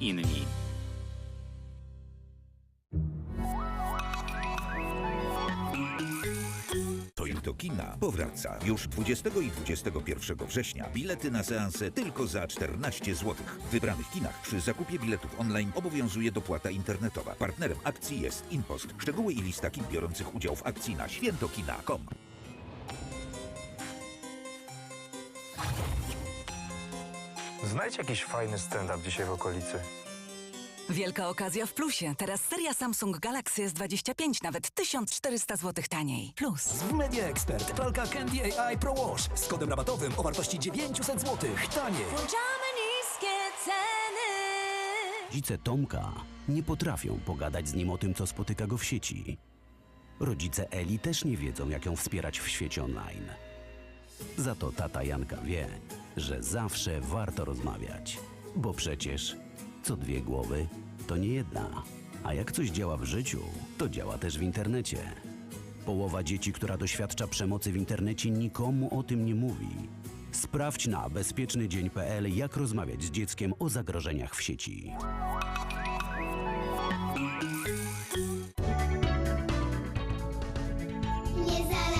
inni. Do kina powraca. Już 20 i 21 września bilety na seanse tylko za 14 zł. W wybranych kinach przy zakupie biletów online obowiązuje dopłata internetowa. Partnerem akcji jest InPost. Szczegóły i lista kin biorących udział w akcji na świętokina.com. Znajdź jakiś fajny stand-up dzisiaj w okolicy. Wielka okazja w plusie. Teraz seria Samsung Galaxy S25 nawet 1400 zł taniej. Plus. W Media Expert pralka Candy AI Pro Wash z kodem rabatowym o wartości 900 zł. Taniej. Włączamy niskie ceny. Rodzice Tomka nie potrafią pogadać z nim o tym, co spotyka go w sieci. Rodzice Eli też nie wiedzą, jak ją wspierać w świecie online. Za to tata Janka wie, że zawsze warto rozmawiać, bo przecież co dwie głowy to nie jedna. A jak coś działa w życiu, to działa też w internecie. Połowa dzieci, która doświadcza przemocy w internecie, nikomu o tym nie mówi. Sprawdź na bezpiecznydzień.pl, jak rozmawiać z dzieckiem o zagrożeniach w sieci.